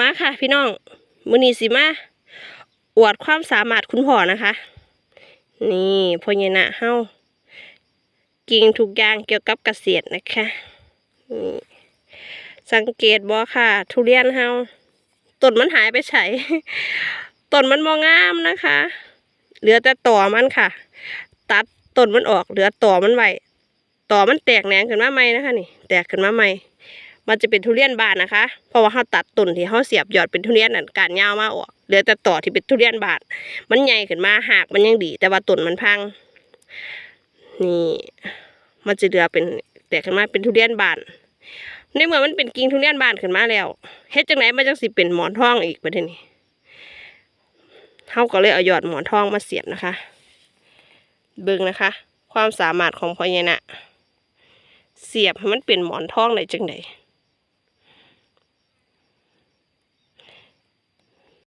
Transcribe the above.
มาค่ะ พี่น้องมือนีสิมาอวดความสามารถคุณพ่อนะคะ นี่พ่อใหญ่นะเฮากิ่งทุกอย่างเกี่ยวกับเกษตรนะคะนี่สังเกตบ่ค่ะ ทุเรียนเฮาต้นมันหายไปใฉต้นมันบ่งามนะคะ เหลือแต่ต่อมันค่ะ ตัดต้นมันออกเหลือต่อมันไว้ต่อมันแตกแหนงขึ้นมาใหม่นะคะนี่ แตกขึ้นมาใหม่ มันจะเป็นทุเรียนบานนะคะ เพราะว่าเขาตัดต้นที่เขาเสียบยอดเป็นทุเรียนนั่นการยาวมาออกเหลือแต่ต่อที่เป็นทุเรียนบานมันใหญ่ขึ้นมาหากมันยังดี แต่ว่าต้นมันพัง นี่ มันจะเหลือเป็นแตกขึ้นมาเป็นทุเรียนบานในเมื่อมันเป็นกิ่งทุเรียนบานขึ้นมาแล้วเฮ็ดจังไหนมันจังสิเป็นหมอนทองอีกประเด็นนี้เขาก็เลยเอายอดหมอนทองมาเสียบนะคะ เบิ่งนะคะ ความสามารถของพ่อใหญ่นะเสียบให้มันเป็นหมอนทองได้จังได